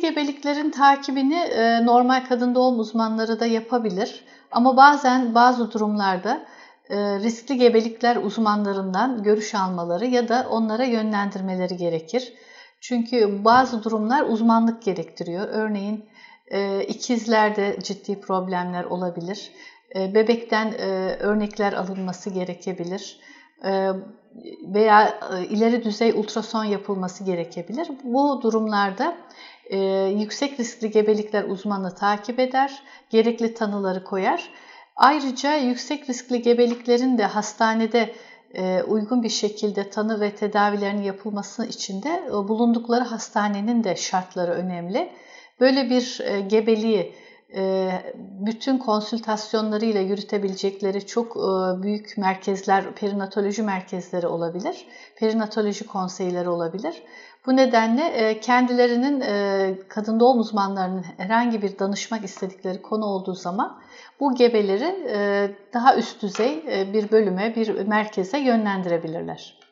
gebeliklerin takibini e, normal kadın doğum uzmanları da yapabilir. Ama bazen bazı durumlarda e, riskli gebelikler uzmanlarından görüş almaları ya da onlara yönlendirmeleri gerekir. Çünkü bazı durumlar uzmanlık gerektiriyor. Örneğin e, ikizlerde ciddi problemler olabilir. Bebekten örnekler alınması gerekebilir veya e, ileri düzey ultrason yapılması gerekebilir. Bu durumlarda e, yüksek riskli gebelikler uzmanı takip eder, gerekli tanıları koyar. Ayrıca yüksek riskli gebeliklerin de hastanede e, uygun bir şekilde tanı ve tedavilerinin yapılması için de e, bulundukları hastanenin de şartları önemli. Böyle bir e, gebeliği bütün konsültasyonlarıyla yürütebilecekleri çok büyük merkezler, perinatoloji merkezleri olabilir, perinatoloji konseyleri olabilir. Bu nedenle kendilerinin kadın doğum uzmanlarının herhangi bir danışmak istedikleri konu olduğu zaman bu gebeleri daha üst düzey bir bölüme, bir merkeze yönlendirebilirler.